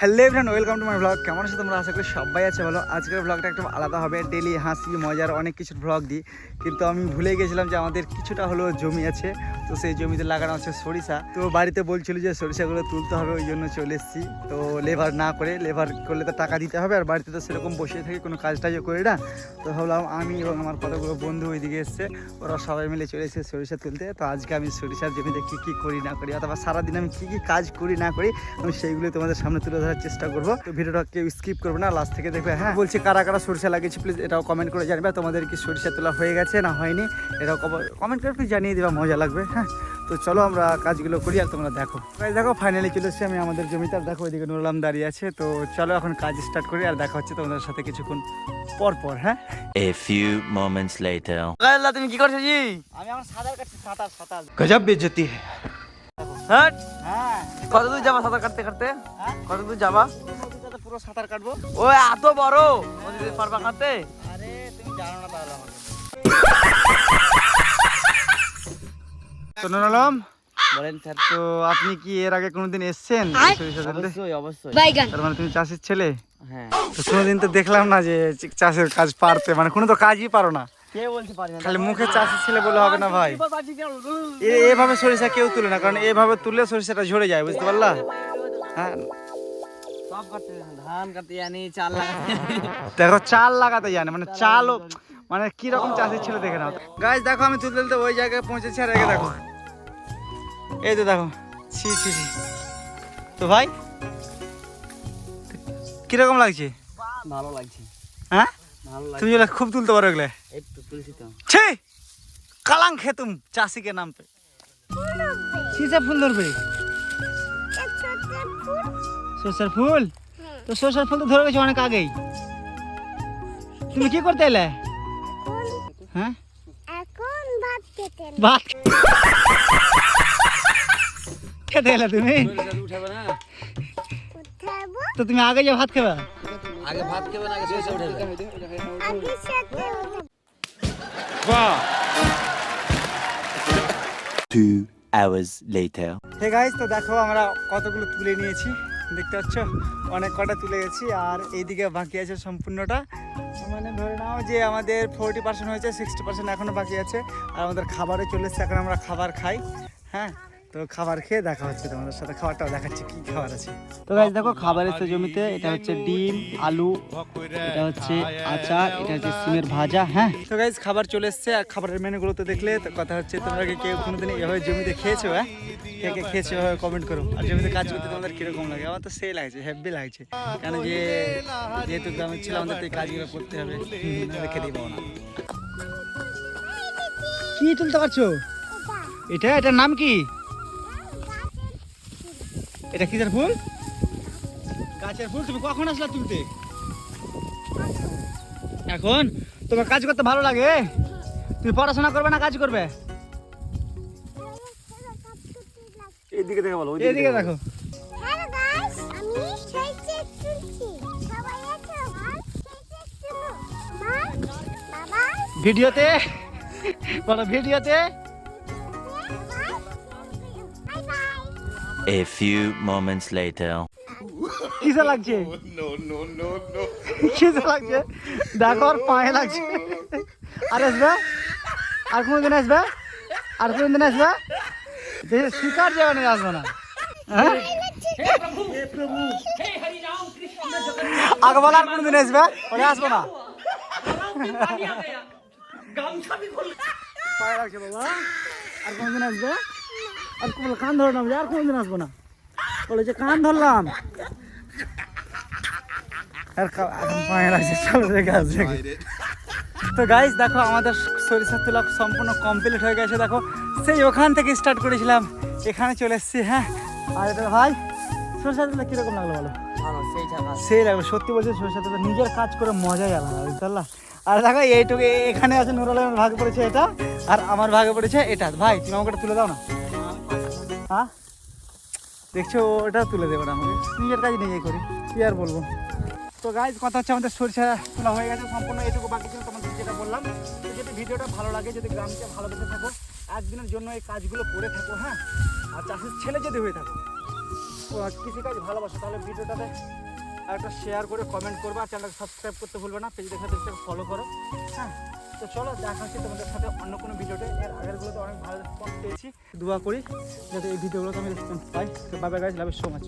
Hello friend welcome to my blog কেমন আছে তোমরা? আশা করি সবাই আছে বলো আজকের ব্লগটা একটু আলাদা হবে। ডেলি হাসি, মজার অনেক কিছুর ব্লগ দিই। কিন্তু আমি ভুলে গেছিলাম যে আমাদের কিছুটা হলো জমি আছে। তো সেই জমিতে লাগানো আছে সরিষা। তো বাড়িতে বলছিল যে সরিষাগুলো তুলতে হবে, ওই জন্য চলে এসেছি। তো লেবার না করে লেবার করলে তো টাকা দিতে হবে। আর বাড়িতে তো সেরকম বসে থাকি কোনো কাজ টাজও করি না। তো ভাবলাম আমি এবং আমার কতগুলো বন্ধু ওইদিকে এসছে। ওরা সবাই মিলে চলে এসেছে সরিষা তুলতে। তো আজকে আমি সরিষার জমিতে কী কী করি না করি, অথবা সারাদিন আমি কী কী কাজ করি না করি, আমি সেইগুলো তোমাদের সামনে তুলে ধরার চেষ্টা করব। তো ভিডিওটা কেউ স্কিপ করবে না লাস্ট থেকে দেখবে। হ্যাঁ বলছি কারা কারা সরিষা লাগিয়েছি প্লিজ এটাও কমেন্ট করে জানবে। তোমাদের কি সরিষা তোলা হয়ে গেছে না হয়নি? এটাও কমেন্ট করে প্লিজ জানিয়ে দেবা মজা লাগবে হ্যাঁ? তো চলো আমরা কাজগুলো করি আর তোমরা দেখো। Guys, দেখো ফাইনালি চলে এসেছি আমি আমাদের জমিতে আর দেখো ওইদিকে নুরলাম দাঁড়িয়ে আছে। তো চলো এখন কাজ স্টার্ট করি আর দেখা হচ্ছে তোমাদের সাথে কিছুক্ষণ পর পর হ্যাঁ? A few moments later. তুমি কি করছ জি? আমি আমার সাঁতার কাটছি সাঁতার সাঁতার। গজব বেজতি। হ্যাঁ হ্যাঁ? কত দূর যাবা সাঁতার কাটতে কাটতে? হ্যাঁ? কত দূর যাবা পুরো সাঁতার কাটবো? ও এত বড়! নদীতে পারবা কাটতে? আরে তুমি জানো না তাহলে আমাকে। তো নুরলাম বলেন স্যার। তো আপনি কি এর আগে কোনোদিন এসছেন সরিষা তুলতে অবশ্যই অবশ্যই। তার মানে তুমি চাষির ছেলে? হ্যাঁ। তো কোনোদিন তো দেখলাম না যে চাষের কাজ পারতে মানে কোনো তো কাজই পারো না। কে বলতে পারি না? খালি মুখে ছেলে বলে হবে না ভাই। এভাবে সরিষা কেউ তুলে না কারণ এভাবে তুললে সরিষাটা ঝরে যায় বুঝতে পারলা? হ্যাঁ। সব কাটতে ধান কাটতে জানি চাল লাগাতে দেখো চাল লাগাতে জানে মানে চালও মানে কি রকম চাষের ছেলে দেখে নাও। গাছ দেখো আমি তুলতে তুলতে ওই জায়গায় পৌঁছেছি আর দেখো। এই তো দেখো ছি ছি ছি। তো ভাই কীরকম লাগছে? ভালো লাগছে। হ্যাঁ? তুমি খুব তুলতে পারো এগুলো? একটু छे कलंक है तुम चासी के नाम पे सीसा फूल धर भाई सोसर फूल तो सोसर फूल तो धर के जाने का गई तुम की करते हैं अकोन बात बात क्या दे ले तुम्हें तो तुम्हें आगे जब भात खेबा आगे भात के सोसर आगे से উঠাবো। Two hours later. Hey guys তো দেখো আমরা কতগুলো তুলে নিয়েছি, দেখতে পাচ্ছ অনেক কটা তুলে গেছি, আর এইদিকে বাকি আছে সম্পূর্ণটা মানে ধরে নাও যে আমাদের ফোরটি পার্সেন্ট হয়েছে সিক্সটি পার্সেন্ট এখনও বাকি আছে, আর আমাদের খাবারও চলে এসছে, এখন আমরা খাবার খাই হ্যাঁ তো খাবার খেয়ে দেখা হচ্ছে তোমাদের সাথে। খাবারটাও দেখাচ্ছি কি খাবার আছে। তো গাইস দেখো খাবার এসছে জমিতে এটা হচ্ছে ডিম আলু এটা হচ্ছে আচার এটা হচ্ছে সিমের ভাজা হ্যাঁ। তো গাইস খাবার চলে এসছে আর খাবারের মেনুগুলো তো দেখলে তো কথা হচ্ছে তোমরা কি কেউ কোনোদিন এভাবে জমিতে খেয়েছো হ্যাঁ? কে কে খেয়েছো এভাবে কমেন্ট করো। আর জমিতে কাজ করতে তোমাদের কীরকম লাগে? আমার তো সেই লাগছে হ্যাপি লাগছে। কেন যে যেহেতু গ্রামে ছিল আমাদের তো এই কাজগুলো করতে হবে। খেতেই পাবো না। কি তুলতে পারছ? এটা এটার নাম কি? এটা কিসের ফুল? গাছের ফুল তুমি কখন আসলা তুলতে? এখন? তোমার কাজ করতে ভালো লাগে? তুমি পড়াশোনা করবে না কাজ করবে? এইদিকে দেখে বলো এদিকে দেখো হ্যালো গাইস আমি A few moments later. কিসে লাগছে? কিসে লাগছে? দেখো আর পায়ে লাগছে। আর আসবে? আর কোনদিন আসবে? আর কোনদিন আসবে? দেখে শিকার যাবে না আসবে না। হ্যাঁ? আগে বলো আর কোনদিন আসবে? ওরে আসব না। পায়ে লাগছে বাবা। আর কোনদিন আসবে? আর বলে কান ধরলাম আর কোনদিন আসব না। বলে যে কান ধরলাম। আর কা- পায়ে লাগছে চলো দেখে তো গাইজ দেখো আমাদের সরিষা তোলা সম্পূর্ণ কমপ্লিট হয়ে গেছে। দেখো সেই ওখান থেকে স্টার্ট করেছিলাম। এখানে চলে এসেছি হ্যাঁ। আর এটা ভাই সরিষা তোলা কীরকম লাগল বলো? সেই লাগল সত্যি বলছি সরিষা তোলা নিজের কাজ করে মজাই আলাদা বুঝতে পারলা? আর দেখো এইটুকু এখানে আছে নুর আলমের ভাগে পড়েছে এটা আর আমার ভাগে পড়েছে এটা। ভাই তুমি আমাকে তুলে দাও না। হ্যাঁ? দেখছ, ওটা তুলে দেবো না আমাকে। নিজের কাজ নিজেই করি, কি আর বলব? তো গাইজ কথা হচ্ছে আমাদের সরিষা তোলা হয়ে গেছে, সম্পূর্ণ এটুকু বাকি ছিল তোমাদের যেটা বললাম। যদি ভিডিওটা ভালো লাগে, যদি গ্রামকে ভালোবেসে থাকো, একদিনের জন্য এই কাজগুলো করে থাকো হ্যাঁ? আর চাষের ছেলে যদি হয়ে থাকো কৃষিকাজ ভালোবাসো, তাহলে ভিডিওটাতে একটা শেয়ার করে কমেন্ট করবা চ্যানেলটা সাবস্ক্রাইব করতে ভুলবে না পেজ দেখে দেখতে ফলো করো হ্যাঁ? তো চলো, দেখা হচ্ছে তোমাদের সাথে অন্য কোনো ভিডিওতে। এর আগেরগুলোতে অনেক ভালো রেসপন্স পেয়েছি। দোয়া করি, যাতে এই ভিডিওগুলোতে আমি রেসপন্স পাই। বাবা গাইজ লাভ সো মাচ